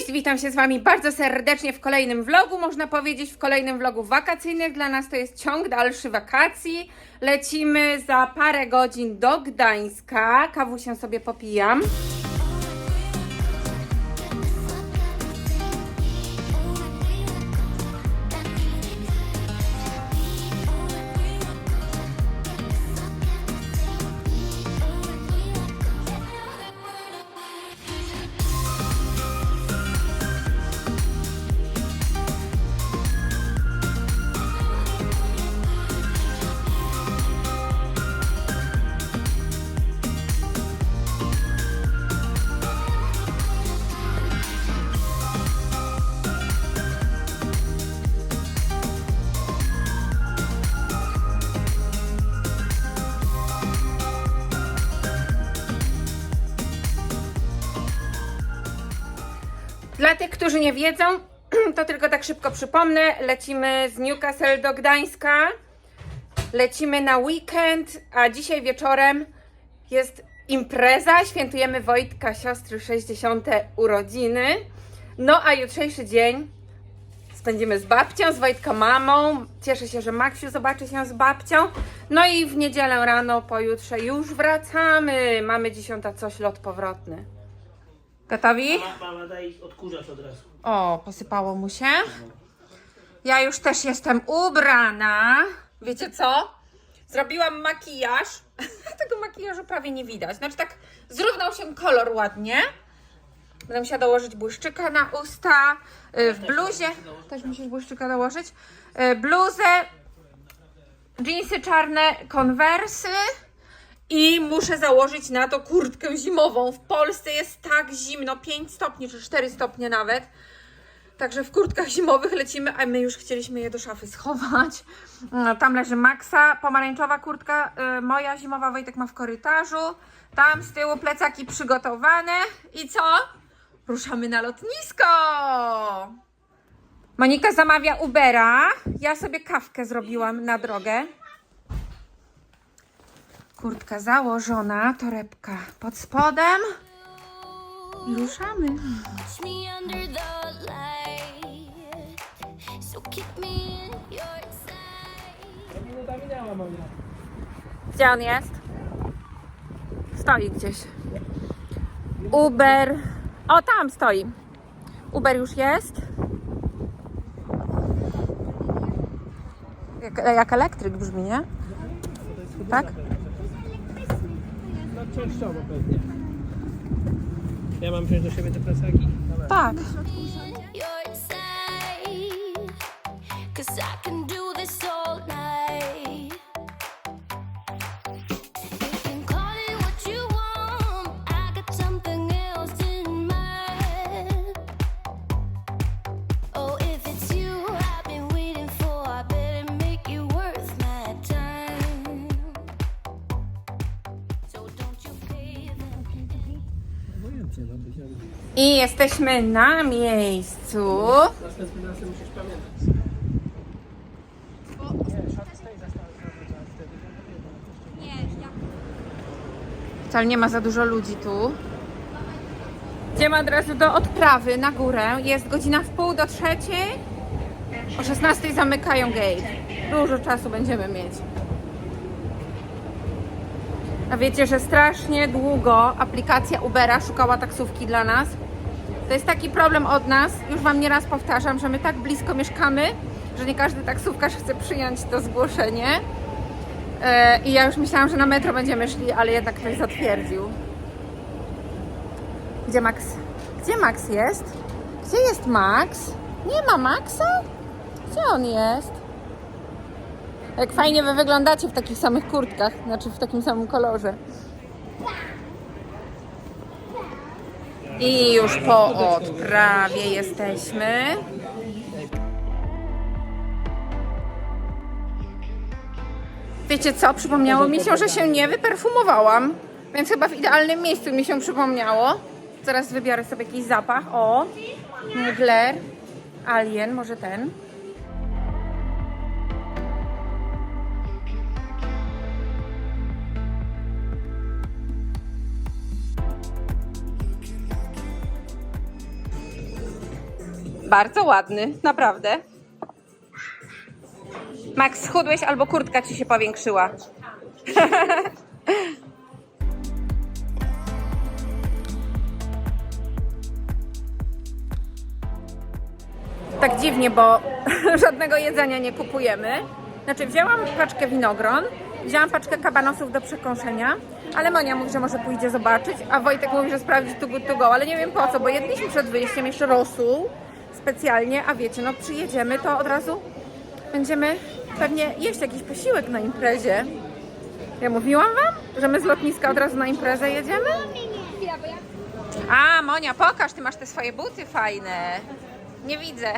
Cześć, witam się z Wami bardzo serdecznie w kolejnym vlogu, można powiedzieć w kolejnym vlogu wakacyjnych. Dla nas to jest ciąg dalszy wakacji. Lecimy za parę godzin do Gdańska. Kawusię sobie popijam. Którzy nie wiedzą, to tylko tak szybko przypomnę. Lecimy z Newcastle do Gdańska. Lecimy na weekend, a dzisiaj wieczorem jest impreza. Świętujemy Wojtka, siostry 60. urodziny. No a jutrzejszy dzień spędzimy z babcią, z Wojtka mamą. Cieszę się, że Maksiu zobaczy się z babcią. No i w niedzielę rano, pojutrze już wracamy. Mamy dziesiąta coś, lot powrotny. Gotowi? Mama, mama daj odkurzacz od razu. O, posypało mu się. Ja już też jestem ubrana. Wiecie co? Zrobiłam makijaż. Tego makijażu prawie nie widać. Znaczy tak zrównał się kolor ładnie. Będę musiała dołożyć błyszczyka na usta. Y, W bluzie. Też musisz błyszczyka dołożyć. Y, Bluzę. Jeansy czarne, konwersy. I muszę założyć na to kurtkę zimową. W Polsce jest tak zimno, 5 stopni czy 4 stopnie nawet. Także w kurtkach zimowych lecimy, a my już chcieliśmy je do szafy schować. No, Tam leży Maxa, pomarańczowa kurtka, y, moja zimowa Wojtek ma w korytarzu. Tam z tyłu plecaki przygotowane. I co? Ruszamy na lotnisko! Monika zamawia Ubera. Ja sobie kawkę zrobiłam na drogę. Kurtka założona, torebka pod spodem. I ruszamy. Gdzie on jest? Stoi gdzieś. Uber. O, tam stoi. Uber już jest. Jak, jak elektryk brzmi, nie? Tak? Częściowo pewnie. Ja mam wziąć do siebie te plecaki? Dobra. Tak. Cause I can jesteśmy na miejscu. Wcale nie ma za dużo ludzi tu. Idziemy od razu do odprawy na górę. Jest godzina w pół do trzeciej. O 16 zamykają gate. Dużo czasu będziemy mieć. A wiecie, że strasznie długo aplikacja Ubera szukała taksówki dla nas. To jest taki problem od nas, już Wam nieraz powtarzam, że my tak blisko mieszkamy, że nie każdy taksówkarz chce przyjąć to zgłoszenie. E, I ja już myślałam, że na metro będziemy szli, ale jednak ktoś zatwierdził. Gdzie Max? Gdzie Max jest? Gdzie jest Max? Nie ma Maxa? Gdzie on jest? Jak fajnie wy wyglądacie w takich samych kurtkach, znaczy w takim samym kolorze. I już po odprawie jesteśmy. Wiecie co? Przypomniało mi się, że się nie wyperfumowałam, więc chyba w idealnym miejscu mi się przypomniało. Zaraz wybiorę sobie jakiś zapach. O, Mugler, Alien, może ten. Bardzo ładny, naprawdę. Max, schudłeś albo kurtka ci się powiększyła? tak dziwnie, bo żadnego jedzenia nie kupujemy. Znaczy, wzięłam paczkę winogron, wzięłam paczkę kabanosów do przekąszenia, ale Monia mówi, że może pójdzie zobaczyć, a Wojtek mówi, że sprawdzi tu good to go, ale nie wiem po co, bo jedliśmy przed wyjściem jeszcze rosół specjalnie, a wiecie, no przyjedziemy, to od razu będziemy pewnie jeść jakiś posiłek na imprezie. Ja mówiłam wam, że my z lotniska od razu na imprezę jedziemy? A, Monia, pokaż, ty masz te swoje buty fajne. Nie widzę.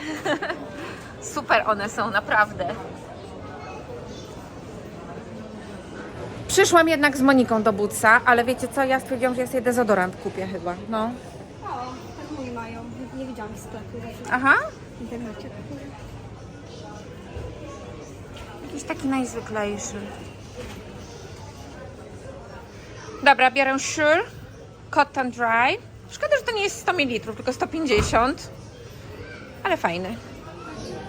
Super one są, naprawdę. Przyszłam jednak z Moniką do Butsa, ale wiecie co, ja stwierdziłam, że ja sobie dezodorant kupię chyba, no. O, tak moi mają. W sklepie, zawsze Aha, w internecie jakiś taki najzwyklejszy. Dobra, biorę Shure Cotton Dry. Szkoda, że to nie jest 100 ml, tylko 150. Ale fajny.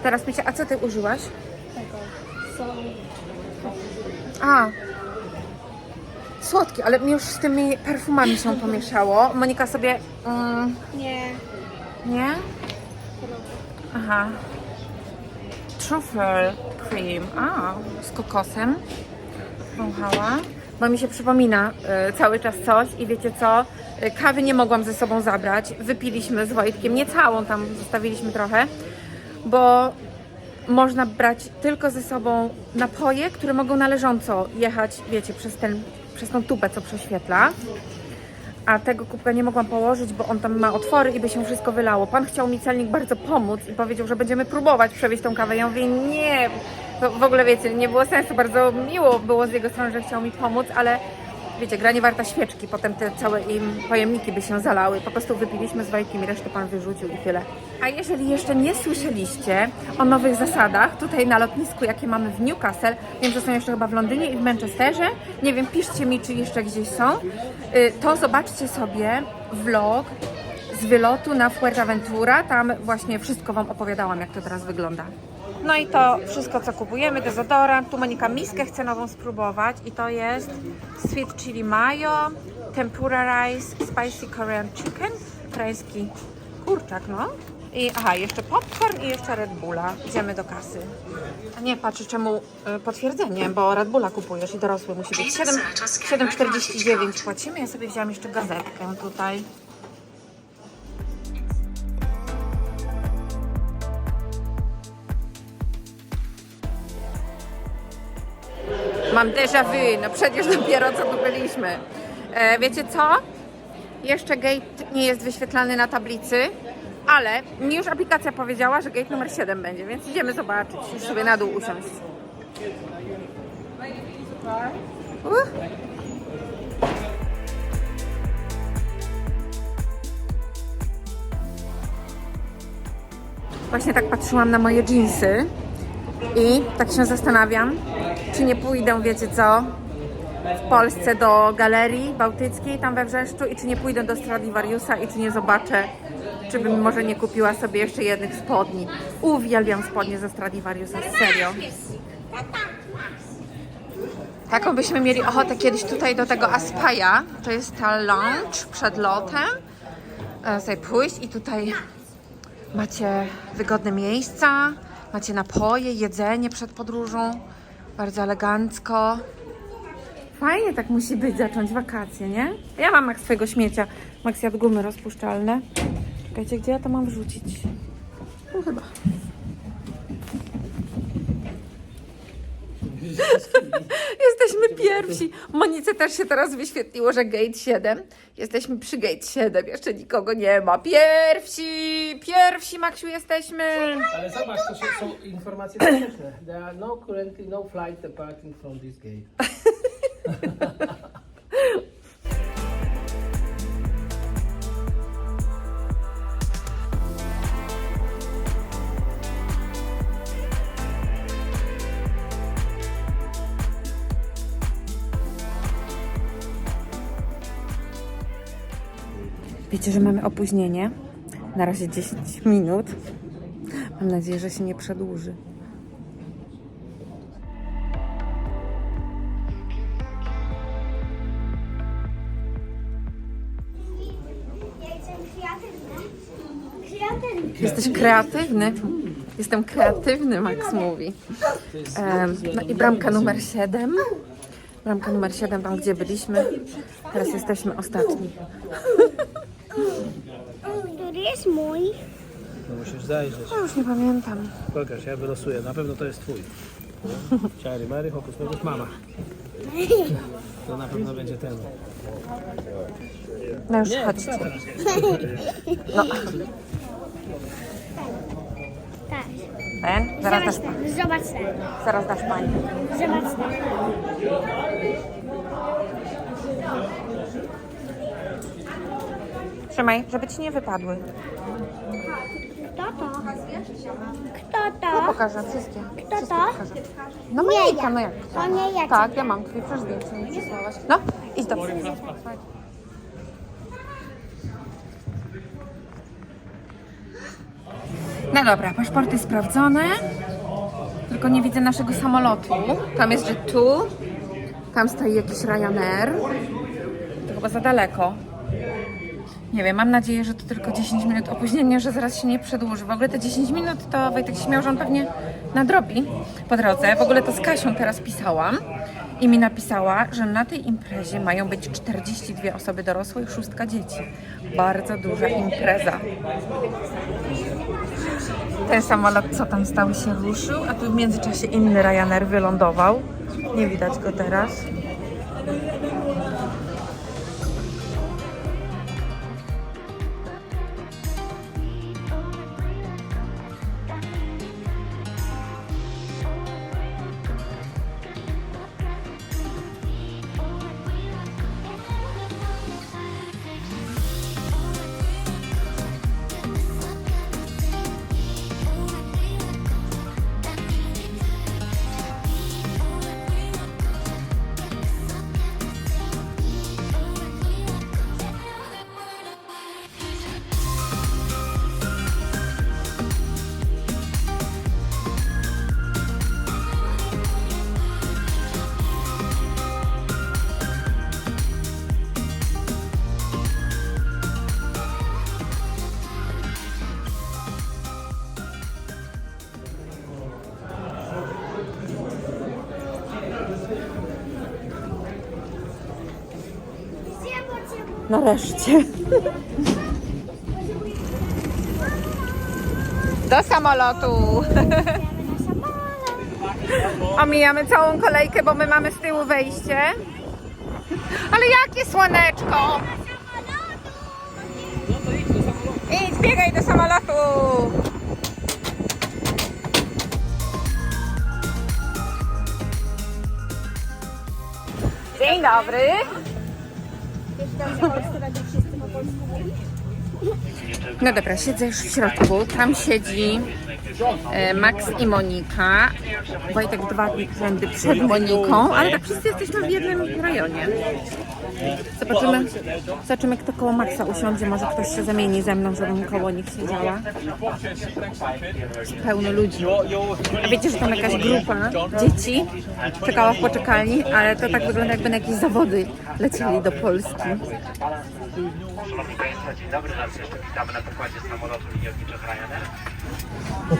Teraz myślę, a co ty użyłaś? Tego. Są... A. Słodki, ale mi już z tymi perfumami się pomieszało. Monika sobie. Mm, Nie. Nie? Aha. Truffle cream. A, z kokosem. Wąchała. Bo mi się przypomina y, cały czas coś i wiecie co? Y, kawy nie mogłam ze sobą zabrać. Wypiliśmy z Wojtkiem, nie całą, tam zostawiliśmy trochę, bo można brać tylko ze sobą napoje, które mogą należąco jechać, wiecie, przez, ten, przez tą tubę, co prześwietla. A tego kubka nie mogłam położyć, bo on tam ma otwory i by się wszystko wylało. Pan chciał mi celnik bardzo pomóc i powiedział, że będziemy próbować przewieźć tą kawę. Ja mówię, nie, to w ogóle wiecie, nie było sensu. Bardzo miło było z jego strony, że chciał mi pomóc, ale wiecie, warta świeczki. Potem te całe im pojemniki by się zalały. Po prostu wypiliśmy z Wojkiem i resztę pan wyrzucił i tyle. A jeżeli jeszcze nie słyszeliście o nowych zasadach tutaj na lotnisku, jakie mamy w Newcastle, wiem, że są jeszcze chyba w Londynie i w Manchesterze, nie wiem, piszcie mi, czy jeszcze gdzieś są, y, to zobaczcie sobie vlog z wylotu na Fuerteventura. Tam właśnie wszystko Wam opowiadałam, jak to teraz wygląda. No i to wszystko, co kupujemy, dezodorant. Tu Monika miskę chce nową spróbować i to jest sweet chili mayo, tempura rice, spicy korean chicken, koreański kurczak, no. I aha, jeszcze popcorn i jeszcze Red Bulla. Idziemy do kasy. A nie, patrzę czemu y, potwierdzenie, bo Red Bulla kupujesz i dorosły musi być. 7 7,49 płacimy. Ja sobie wziąłam jeszcze gazetkę tutaj. Mam déjà vu, no przecież dopiero co tu byliśmy. E, wiecie co? Jeszcze gate nie jest wyświetlany na tablicy, ale mi już aplikacja powiedziała, że gate numer 7 będzie, więc idziemy zobaczyć. Już sobie na dół usiąść. Uh. Właśnie tak patrzyłam na moje jeansy i tak się zastanawiam, czy nie pójdę, wiecie co, w Polsce do Galerii Bałtyckiej, tam we Wrzeszczu i czy nie pójdę do Stradivariusa i czy nie zobaczę, czy bym może nie kupiła sobie jeszcze jednych spodni. Uwielbiam spodnie ze Stradivariusa, serio. Taką byśmy mieli ochotę kiedyś tutaj do tego Aspaja, to jest ta lounge przed lotem, e, sobie pójść i tutaj macie wygodne miejsca, macie napoje, jedzenie przed podróżą, bardzo elegancko. Fajnie tak musi być, zacząć wakacje, nie? Ja mam Max swojego śmiecia. Max jadł gumy rozpuszczalne. Czekajcie, gdzie ja to mam wrzucić? Tu chyba. Jesteśmy pierwsi. Monice też się teraz wyświetliło, że gate 7. Jesteśmy przy gate 7, jeszcze nikogo nie ma. Pierwsi! Pierwsi, Maksiu, jesteśmy! Ale zobacz, to się, są informacje techniczne. There are no currently no flight departing from this gate. Wiecie, że mamy opóźnienie. Na razie 10 minut. Mam nadzieję, że się nie przedłuży. Jesteś kreatywny? Jestem kreatywny, Max mówi. No i bramka numer 7. Bramka numer 7, tam gdzie byliśmy. Teraz jesteśmy ostatni. Jest mój? No musisz zajrzeć. Ja już nie pamiętam. Pokaż, ja wylosuję. Na pewno to jest twój. Ciary Mary, hokus pokus, mama. To na pewno będzie ten. No już chodźcie. No, Tak. ten? Zaraz dasz, Zobacz ten. Zobacz ten. zaraz dasz pani. Zobacz ten. Trzymaj, żeby ci nie wypadły. Kto to? Kto No to? pokażę wszystkie. Kto Wszystkie to? pokażę. No ja. no jak? To nie ja. Tak, ja mam twój przecież zdjęcie mi przysłałaś. No, idź do mnie. No dobra, paszporty sprawdzone. Tylko nie widzę naszego samolotu. Tam jest, że tu. Tam stoi jakiś Ryanair. To chyba za daleko. Nie wiem, mam nadzieję, że to tylko 10 minut opóźnienia, że zaraz się nie przedłuży. W ogóle te 10 minut to Wojtek śmiał, że on pewnie nadrobi po drodze. W ogóle to z Kasią teraz pisałam i mi napisała, że na tej imprezie mają być 42 osoby dorosłe i szóstka dzieci. Bardzo duża impreza. Ten samolot, co tam stał, się ruszył, a tu w międzyczasie inny Ryanair wylądował. Nie widać go teraz. Nareszcie. Do samolotu. Omijamy całą kolejkę, bo my mamy z tyłu wejście. Ale jakie słoneczko! Idź, biegaj do samolotu! Dzień dobry. No dobra, siedzę już w środku. Tam siedzi e, Max i Monika. Wojtek dwa rzędy przed Moniką, ale tak wszyscy jesteśmy w jednym rejonie. Zobaczymy, zobaczymy kto koło Maxa usiądzie. Może ktoś się zamieni ze mną, żebym koło nich siedziała. Pełno ludzi. A wiecie, że tam jakaś grupa dzieci czekała w poczekalni, ale to tak wygląda jakby na jakieś zawody lecieli do Polski. Szanowni Państwo, dzień dobry. Raz jeszcze witamy na pokładzie samolotu Ryanair.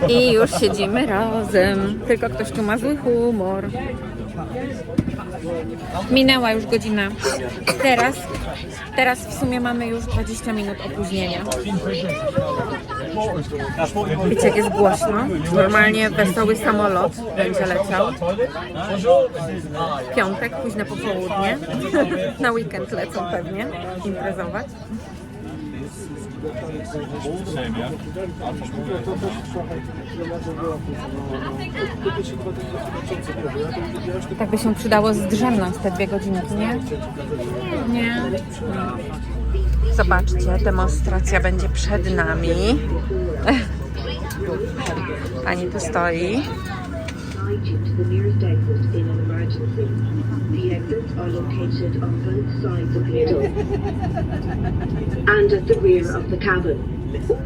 I już siedzimy razem. Tylko ktoś tu ma zły humor. Minęła już godzina. Teraz, teraz w sumie mamy już 20 minut opóźnienia. Wiecie, jak jest głośno? Normalnie wesoły samolot będzie leciał. Piątek, późne popołudnie. Na weekend lecą pewnie imprezować. Tak by się przydało zdrzemnąć te dwie godzinki, nie? Nie. Zobaczcie, demonstracja będzie przed nami. Pani tu stoi. Guide you to the nearest exit in an emergency. The exits are located on both sides of the door and at the rear of the cabin.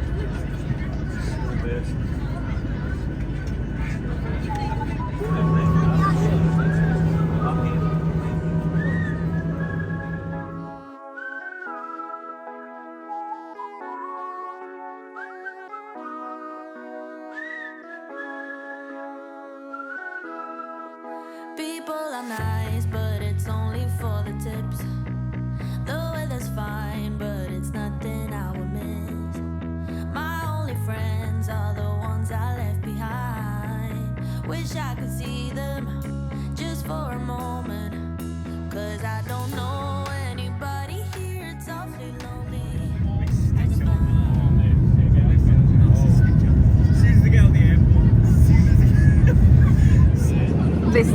all nice, but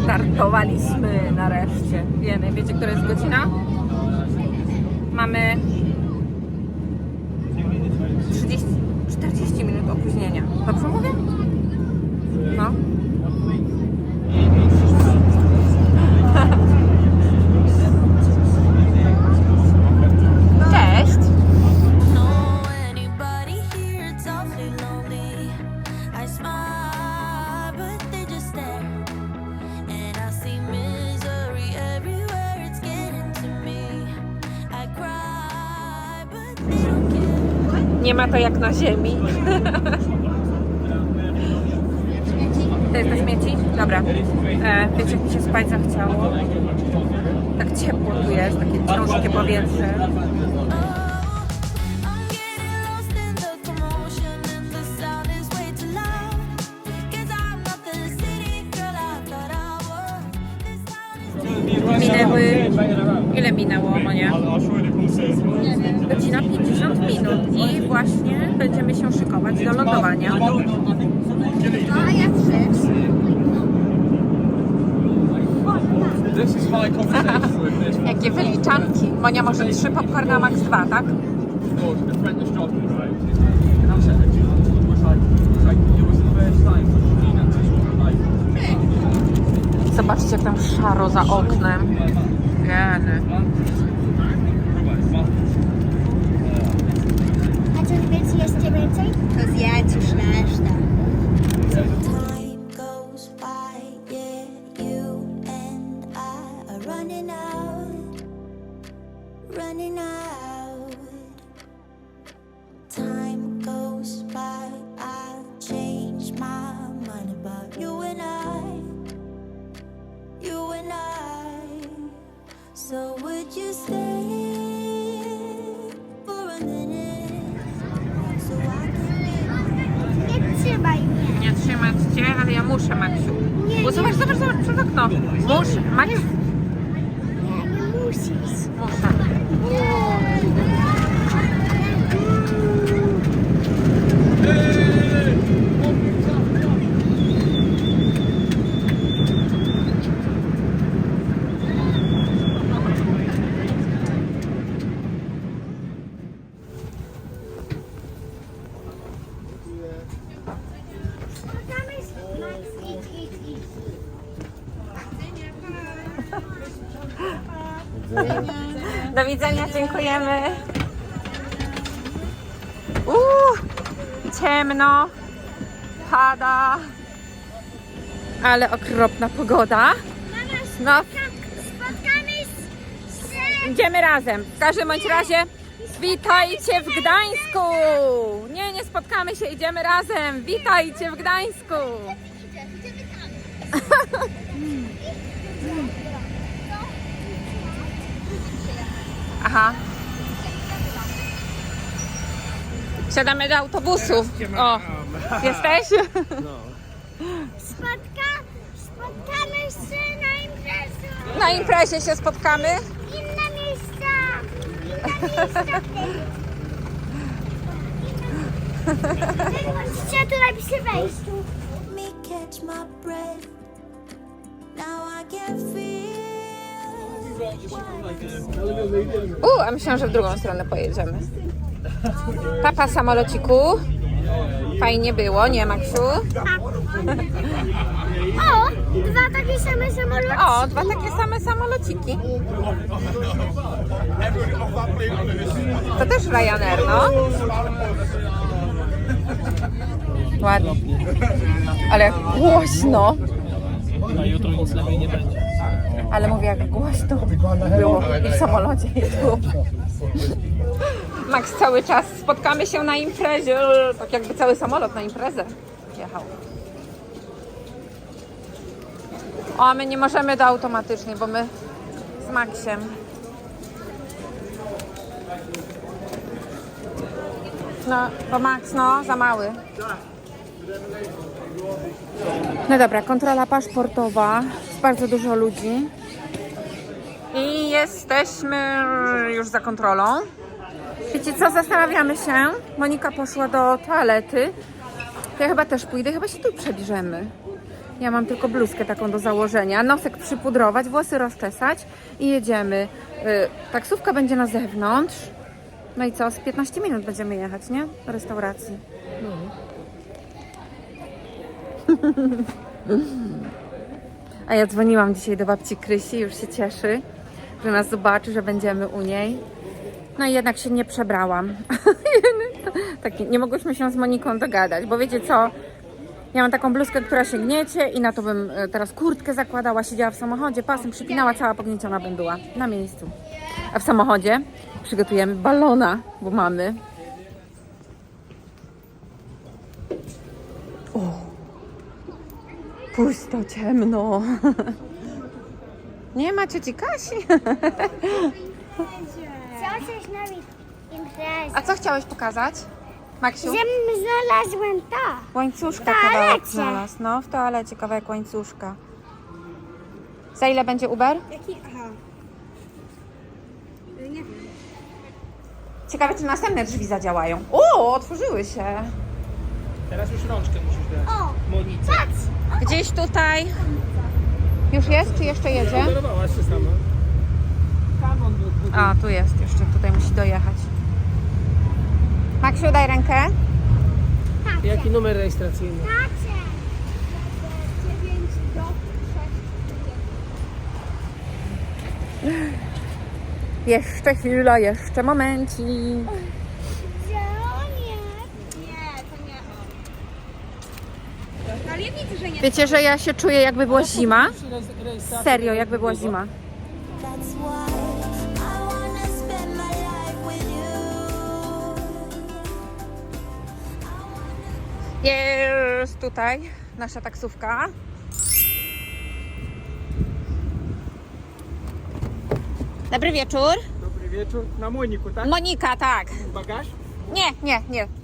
Wystartowaliśmy nareszcie. Wiemy, wiecie, która jest godzina? Mamy to jak na ziemi. To jest do śmieci? Dobra. E, wiecie, jak mi się spać zachciało? Tak ciepło tu jest, takie ciężkie powietrze. Nie, dziękujemy. Uuu, ciemno, pada, ale okropna pogoda. No, Spotkamy się. idziemy razem. W każdym bądź razie witajcie w Gdańsku. Nie, nie spotkamy się, idziemy razem. Witajcie w Gdańsku. Aha. Siadamy do autobusu. O, jesteś? Spotka, spotkamy się na imprezie. Na imprezie się spotkamy. Inne miejsca. Inne miejsca. Chcę tutaj przy wejściu. me catch my breath. Now I can feel. U, a myślałam, że w drugą stronę pojedziemy. Papa samolociku. Fajnie było, nie Maksiu? O, dwa takie same samoloty. O, dwa takie same samolociki. To też Ryanair, no. Ładnie. Ale jak głośno. Na jutro nic lepiej nie będzie. Ale mówię, jak głośno było i w samolocie i tu. Max cały czas spotkamy się na imprezie. Tak jakby cały samolot na imprezę jechał. O, a my nie możemy do automatycznie, bo my z Maxiem. No, bo Max, no, za mały. No dobra, kontrola paszportowa. Bardzo dużo ludzi. I jesteśmy już za kontrolą. Wiecie co, zastanawiamy się. Monika poszła do toalety. To ja chyba też pójdę, chyba się tu przebierzemy. Ja mam tylko bluzkę taką do założenia. Nosek przypudrować, włosy rozczesać i jedziemy. Y, taksówka będzie na zewnątrz. No i co? Z 15 minut będziemy jechać, nie? Do restauracji. A ja dzwoniłam dzisiaj do babci Krysi, już się cieszy, że nas zobaczy, że będziemy u niej. No i jednak się nie przebrałam. tak, nie mogłyśmy się z Moniką dogadać, bo wiecie co? Ja mam taką bluzkę, która się gniecie i na to bym e, teraz kurtkę zakładała, siedziała w samochodzie, pasem przypinała, cała pognieciona bym była na miejscu. A w samochodzie przygotujemy balona, bo mamy. O! Pusto, ciemno. Nie ma cioci Kasi. Imprezę. A co chciałeś pokazać? Maksiu? Że znalazłem to. Łańcuszka W kawałek toalecie. znalazł. No, w toalecie kawałek łańcuszka. Za ile będzie Uber? Jaki? Aha. Y, Nie wiem. Ciekawe, czy następne drzwi zadziałają. O, otworzyły się. Teraz już rączkę musisz dać. O, Monice. patrz. Gdzieś tutaj. Już jest, czy jeszcze jedzie? Moderowałaś się sama. On. A, tu jest, jeszcze tutaj musi dojechać. Maksiu, daj rękę. Jaki numer rejestracyjny? Patrzę. 9 do 6. Jeszcze chwila, jeszcze momencik. Gdzie on jest? Nie, to nie. No ale ja widzę, że nie. Wiecie, że ja się czuję jakby była zima? Serio, jakby była zima. Jest tutaj nasza taksówka. Dobry wieczór. Dobry wieczór. Na Moniku, tak? Monika, tak. Bagaż? Nie, nie, nie, nie.